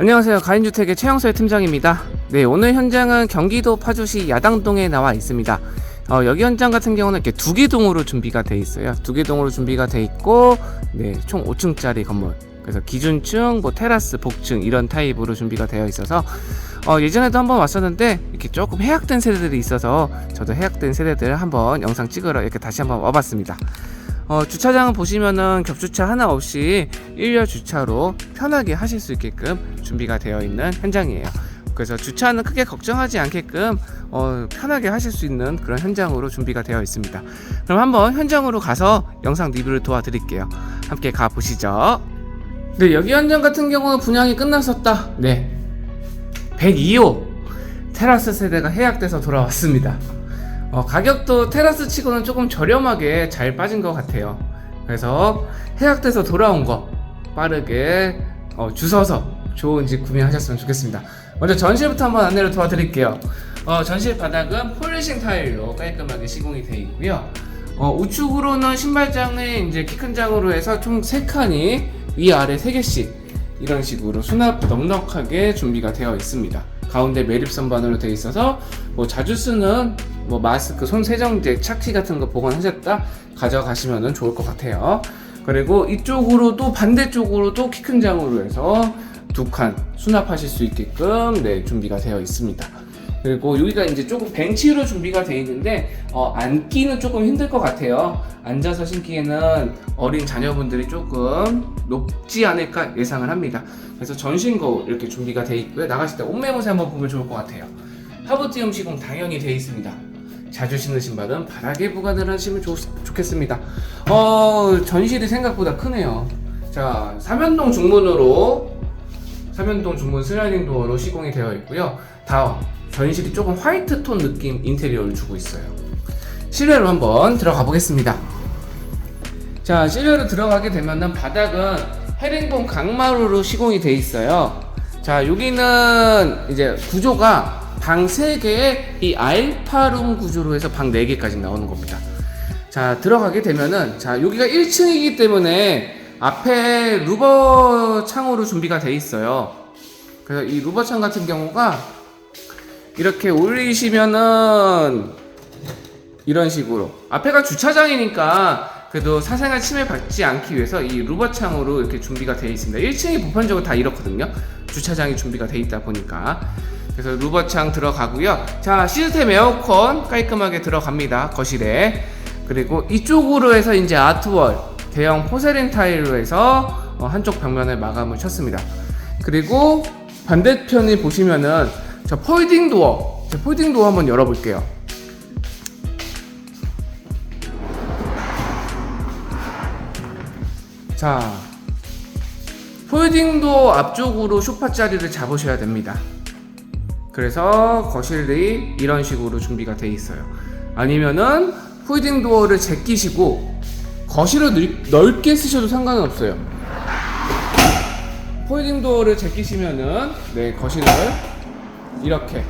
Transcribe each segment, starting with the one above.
안녕하세요. 가인주택의 최영수의 팀장입니다. 네, 오늘 현장은 경기도 파주시 야당동에 나와 있습니다. 어, 여기 현장 같은 경우는 이렇게 두 개 동으로 준비가 돼 있어요. 두 개 동으로 준비가 돼 있고, 네, 총 5층짜리 건물. 그래서 기준층, 뭐 테라스, 복층 이런 타입으로 준비가 되어 있어서 어, 예전에도 한번 왔었는데 이렇게 조금 해약된 세대들이 있어서 저도 해약된 세대들 한번 영상 찍으러 이렇게 다시 한번 와봤습니다. 어, 주차장은 보시면은 겹주차 하나 없이 일렬 주차로 편하게 하실 수 있게끔 준비가 되어 있는 현장이에요. 그래서 주차는 크게 걱정하지 않게끔 어, 편하게 하실 수 있는 그런 현장으로 준비가 되어 있습니다. 그럼 한번 현장으로 가서 영상 리뷰를 도와드릴게요. 함께 가 보시죠. 네, 여기 현장 같은 경우는 분양이 끝났었다. 네. 102호 테라스 세대가 해약돼서 돌아왔습니다. 어, 가격도 테라스 치고는 조금 저렴하게 잘 빠진 것 같아요. 그래서 해약돼서 돌아온 거 빠르게 어, 주워서 좋은 집 구매하셨으면 좋겠습니다. 먼저 전실부터 한번 안내를 도와드릴게요. 어, 전실 바닥은 폴리싱 타일로 깔끔하게 시공이 되어 있고요. 어, 우측으로는 신발장을 이제 키 큰 장으로 해서 총 3칸이 위 아래 3개씩 이런 식으로 수납 넉넉하게 준비가 되어 있습니다. 가운데 매립선반으로 되어 있어서 뭐 자주 쓰는 뭐 마스크, 손 세정제, 착시 같은 거 보관하셨다 가져가시면 좋을 것 같아요. 그리고 이쪽으로도 반대쪽으로도 키 큰 장으로 해서 두 칸 수납하실 수 있게끔 네 준비가 되어 있습니다. 그리고 여기가 이제 조금 벤치로 준비가 되어 있는데 어, 앉기는 조금 힘들 것 같아요. 앉아서 신기에는 어린 자녀분들이 조금 높지 않을까 예상을 합니다. 그래서 전신 거울 이렇게 준비가 되어 있고요. 나가실 때 옷매무새 한번 보면 좋을 것 같아요. 하부티움 시공 당연히 되어 있습니다. 자주 신는 신발은 바닥에 보관을 하시면 좋, 좋겠습니다. 어, 전실이 생각보다 크네요. 자, 삼연동 중문으로 삼연동 중문 슬라이딩 도어로 시공이 되어 있고요. 다음 전실이 조금 화이트 톤 느낌 인테리어를 주고 있어요. 실내로 한번 들어가 보겠습니다. 자, 실내로 들어가게 되면은 바닥은 헤링본 강마루로 시공이 되어 있어요. 자, 여기는 이제 구조가 방 3개에 이 알파룸 구조로 해서 방 4개까지 나오는 겁니다. 자, 들어가게 되면은 자, 여기가 1층이기 때문에 앞에 루버 창으로 준비가 돼 있어요. 그래서 이 루버 창 같은 경우가 이렇게 올리시면은 이런 식으로 앞에가 주차장이니까 그래도 사생활 침해 받지 않기 위해서 이 루버 창으로 이렇게 준비가 되어 있습니다. 1층이 보편적으로 다 이렇거든요. 주차장이 준비가 되어 있다 보니까 그래서 루버 창 들어가고요. 자 시스템 에어컨 깔끔하게 들어갑니다. 거실에 그리고 이쪽으로 해서 이제 아트월 대형 포세린 타일로 해서 어, 한쪽 벽면을 마감을 쳤습니다. 그리고 반대편에 보시면은 저 폴딩 도어, 저 폴딩 도어 한번 열어볼게요. 자, 폴딩 도어 앞쪽으로 소파 자리를 잡으셔야 됩니다. 그래서 거실이 이런 식으로 준비가 돼 있어요. 아니면은 폴딩 도어를 제끼시고 거실을 넓- 넓게 쓰셔도 상관은 없어요. 폴딩 도어를 제끼시면은 네 거실을 이렇게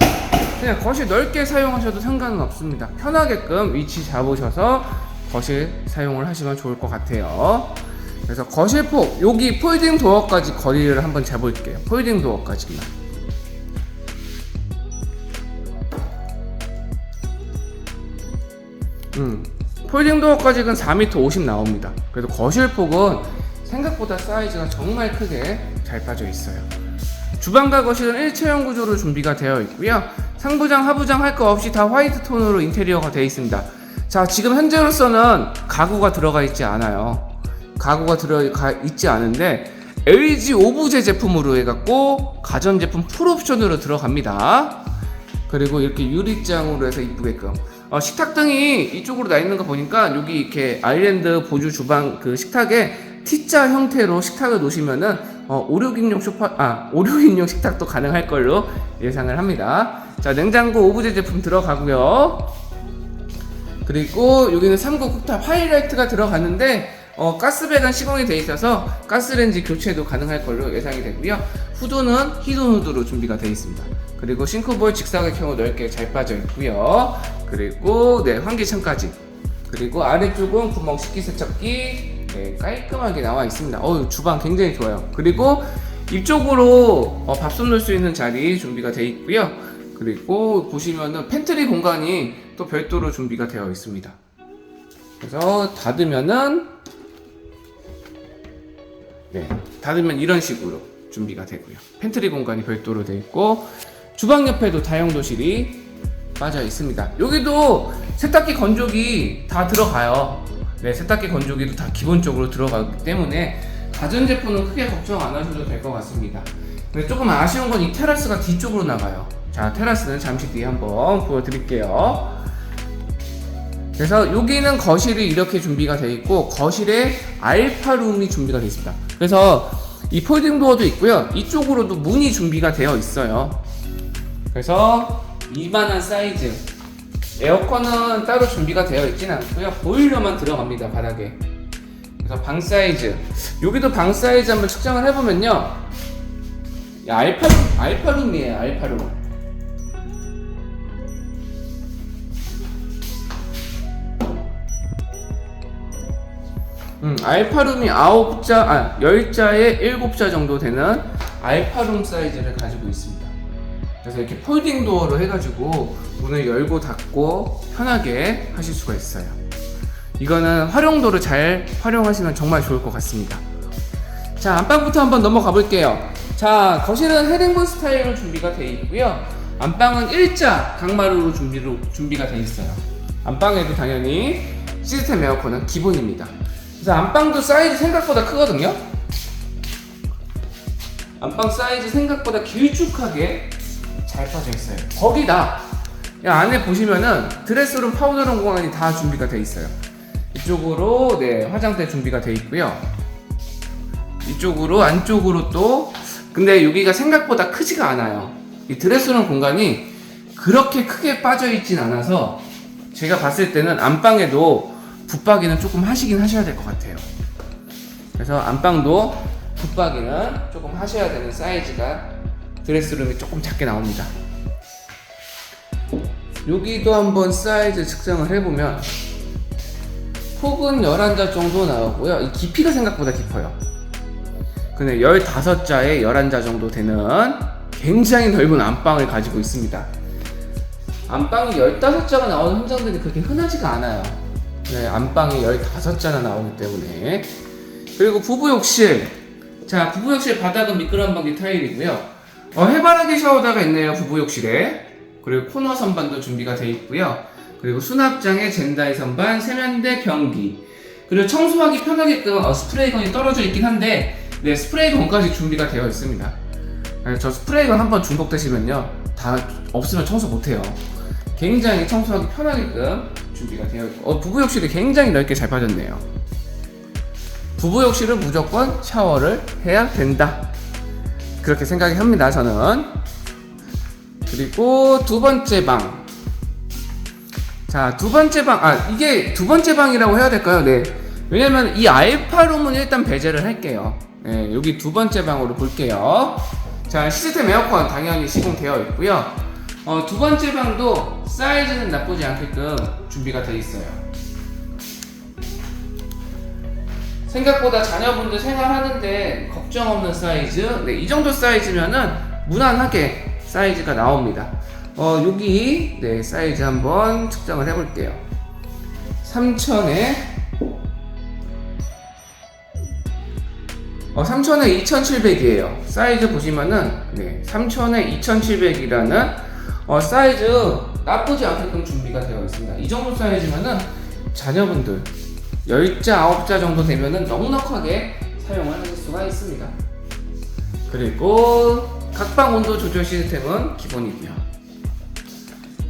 그냥 거실 넓게 사용하셔도 상관은 없습니다. 편하게끔 위치 잡으셔서 거실 사용을 하시면 좋을 것 같아요. 그래서 거실 폭 여기 폴딩 도어까지 거리를 한번 재볼게요. 폴딩 도어까지만. 음, 폴딩 도어까지는 4m 50 나옵니다. 그래도 거실 폭은 생각보다 사이즈가 정말 크게 잘 빠져 있어요. 주방과 거실은 일체형 구조로 준비가 되어 있고요. 상부장, 하부장 할 거 없이 다 화이트 톤으로 인테리어가 되어 있습니다. 자, 지금 현재로서는 가구가 들어가 있지 않아요. 가구가 들어가 있지 않은데 LG 오브제 제품으로 해갖고 가전제품 풀옵션으로 들어갑니다. 그리고 이렇게 유리장으로 해서 이쁘게끔 어, 식탁 등이 이쪽으로 나 있는 거 보니까 여기 이렇게 아일랜드 보조 주방 그 식탁에 T자 형태로 식탁을 놓으시면은 어, 5, 6인용 소파 아 5, 6인용 식탁도 가능할 걸로 예상을 합니다. 자 냉장고 오브제 제품 들어가고요. 그리고 여기는 3구 쿡탑 하이라이트가 들어갔는데 어, 가스배관 시공이 돼 있어서 가스레인지 교체도 가능할 걸로 예상이 되고요. 후드는 히든 후드로 준비가 되어 있습니다. 그리고 싱크볼 직사각형으로 넓게 잘 빠져 있고요. 그리고 네 환기창까지. 그리고 아래쪽은 구멍 식기세척기 네, 깔끔하게 나와 있습니다. 어우 주방 굉장히 좋아요. 그리고 이쪽으로 어, 밥솥 넣을 수 있는 자리 준비가 되어 있고요. 그리고 보시면은 팬트리 공간이 또 별도로 준비가 되어 있습니다. 그래서 닫으면은 네, 닫으면 이런 식으로 준비가 되고요. 팬트리 공간이 별도로 되어 있고 주방 옆에도 다용도실이 빠져 있습니다. 여기도 세탁기 건조기 다 들어가요. 네, 세탁기 건조기도 다 기본적으로 들어가기 때문에 가전제품은 크게 걱정 안 하셔도 될 것 같습니다. 근데 조금 아쉬운 건 이 테라스가 뒤쪽으로 나가요. 자, 테라스는 잠시 뒤에 한번 보여드릴게요. 그래서 여기는 거실이 이렇게 준비가 되어 있고 거실에 알파룸이 준비가 되어 있습니다. 그래서 이 폴딩 도어도 있고요. 이쪽으로도 문이 준비가 되어 있어요. 그래서 이만한 사이즈 에어컨은 따로 준비가 되어 있지는 않고요. 보일러만 들어갑니다 바닥에. 그래서 방 사이즈 여기도 방 사이즈 한번 측정을 해보면요. 야, 알파룸 알파룸이에요 알파룸. 음, 알파룸이 9자, 아, 10자에 7자 정도 되는 알파룸 사이즈를 가지고 있습니다. 그래서 이렇게 폴딩 도어로 해가지고 문을 열고 닫고 편하게 하실 수가 있어요. 이거는 활용도를 잘 활용하시면 정말 좋을 것 같습니다. 자, 안방부터 한번 넘어가 볼게요. 자, 거실은 헤링본 스타일로 준비가 되어 있고요. 안방은 일자 강마루로 준비로, 준비가 되어 있어요. 안방에도 당연히 시스템 에어컨은 기본입니다. 그래서 안방도 사이즈 생각보다 크거든요. 안방 사이즈 생각보다 길쭉하게 잘 빠져 있어요. 거기다 이 안에 보시면은 드레스룸, 파우더룸 공간이 다 준비가 돼 있어요. 이쪽으로 네 화장대 준비가 돼 있고요. 이쪽으로 안쪽으로 또 근데 여기가 생각보다 크지가 않아요. 이 드레스룸 공간이 그렇게 크게 빠져 있진 않아서 제가 봤을 때는 안방에도 붙박이는 조금 하시긴 하셔야 될 것 같아요. 그래서 안방도 붙박이는 조금 하셔야 되는 사이즈가 드레스룸이 조금 작게 나옵니다. 여기도 한번 사이즈 측정을 해보면 폭은 11자 정도 나오고요. 이 깊이가 생각보다 깊어요. 근데 15자에 11자 정도 되는 굉장히 넓은 안방을 가지고 있습니다. 안방이 15자가 나오는 현장들이 그렇게 흔하지가 않아요. 네, 안방이 15자나 나오기 때문에. 그리고 부부 욕실. 자, 부부 욕실 바닥은 미끄럼 방지 타일이고요. 어, 해바라기 샤워대가 있네요, 부부 욕실에. 그리고 코너 선반도 준비가 되어 있고요. 그리고 수납장에 젠다이 선반, 세면대, 변기. 그리고 청소하기 편하게끔 어, 스프레이건이 떨어져 있긴 한데, 네, 스프레이건까지 준비가 되어 있습니다. 네, 저 스프레이건 한번 중독되시면요, 다 없으면 청소 못해요. 굉장히 청소하기 편하게끔 준비가 되어 있고, 어, 부부 욕실이 굉장히 넓게 잘 빠졌네요. 부부 욕실은 무조건 샤워를 해야 된다. 그렇게 생각이 합니다, 저는. 그리고 두 번째 방. 자, 두 번째 방, 아, 이게 두 번째 방이라고 해야 될까요? 네. 왜냐면 이 알파룸은 일단 배제를 할게요. 네, 여기 두 번째 방으로 볼게요. 자, 시스템 에어컨 당연히 시공되어 있고요. 어, 두 번째 방도 사이즈는 나쁘지 않게끔 준비가 되어 있어요. 생각보다 자녀분들 생활하는데 걱정 없는 사이즈. 네, 이 정도 사이즈면은 무난하게 사이즈가 나옵니다. 어, 여기 네, 사이즈 한번 측정을 해 볼게요. 3천에 어, 3천에 2,700이에요. 사이즈 보시면은 네, 3천에 2,700이라는 어, 사이즈 나쁘지 않게끔 준비가 되어 있습니다. 이 정도 사이즈면은 자녀분들 10자, 9자 정도 되면은 넉넉하게 사용을 하실 수가 있습니다. 그리고 각방 온도 조절 시스템은 기본이고요.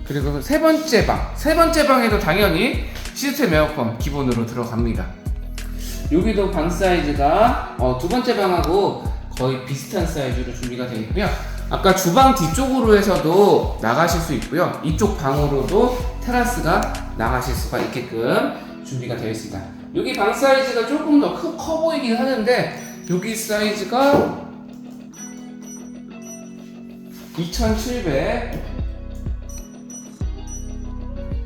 그리고 세 번째 방, 세 번째 방에도 당연히 시스템 에어컨 기본으로 들어갑니다. 여기도 방 사이즈가 어, 두 번째 방하고 거의 비슷한 사이즈로 준비가 되어 있고요. 아까 주방 뒤쪽으로 해서도 나가실 수 있고요. 이쪽 방으로도 테라스가 나가실 수가 있게끔 준비가 되어 있습니다. 여기 방 사이즈가 조금 더커 보이긴 하는데 여기 사이즈가 2700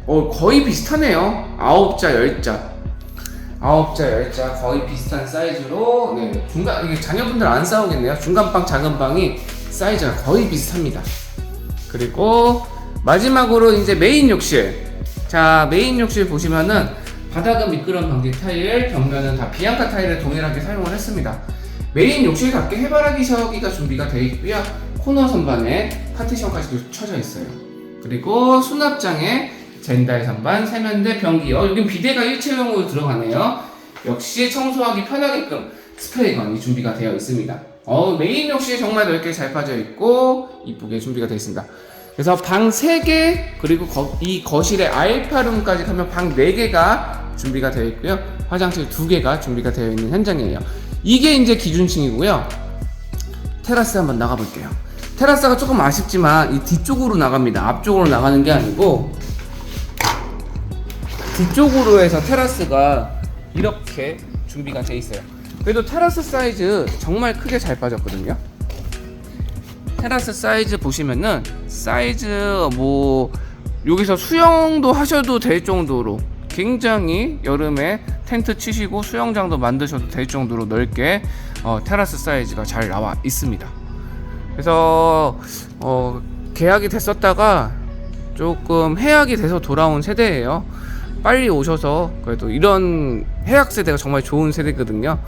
어, 거의 비슷하네요. 9자, 10자. 아홉자 열자 거의 비슷한 사이즈로 네, 중간 이게 자녀분들 안 싸우겠네요. 중간 방 작은 방이 사이즈가 거의 비슷합니다. 그리고 마지막으로 이제 메인 욕실. 자 메인 욕실 보시면은 바닥은 미끄럼 방지 타일, 벽면은 다 비앙카 타일을 동일하게 사용을 했습니다. 메인 욕실답게 해바라기셔기가 준비가 되어 있고요. 코너 선반에 파티션까지도 쳐져 있어요. 그리고 수납장에 젠달 선반, 세면대, 변기. 어, 여긴 비대가 일체형으로 들어가네요. 역시 청소하기 편하게끔 스프레이건이 준비가 되어 있습니다. 어, 메인 욕실 정말 넓게 잘 빠져 있고 이쁘게 준비가 되어 있습니다. 그래서 방 3개 그리고 거- 이 거실에 알파룸까지 하면 방 4개가 준비가 되어 있고요. 화장실 2개가 준비가 되어 있는 현장이에요. 이게 이제 기준층이고요. 테라스 한번 나가 볼게요. 테라스가 조금 아쉽지만 이 뒤쪽으로 나갑니다. 앞쪽으로 나가는 게 아니고 뒤쪽으로 해서 테라스가 이렇게 준비가 돼 있어요. 그래도 테라스 사이즈 정말 크게 잘 빠졌거든요. 테라스 사이즈 보시면은 사이즈 뭐 여기서 수영도 하셔도 될 정도로 굉장히 여름에 텐트 치시고 수영장도 만드셔도 될 정도로 넓게 어, 테라스 사이즈가 잘 나와 있습니다. 그래서 어, 계약이 됐었다가 조금 해약이 돼서 돌아온 세대예요. 빨리 오셔서 그래도 이런 해약 세대가 정말 좋은 세대거든요.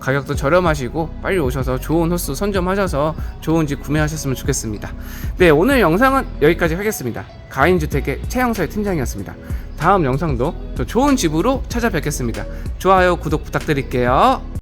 가격도 저렴하시고 빨리 오셔서 좋은 호수 선점하셔서 좋은 집 구매하셨으면 좋겠습니다. 네 오늘 영상은 여기까지 하겠습니다. 가인주택의 최양서의 팀장이었습니다. 다음 영상도 더 좋은 집으로 찾아뵙겠습니다. 좋아요 구독 부탁드릴게요.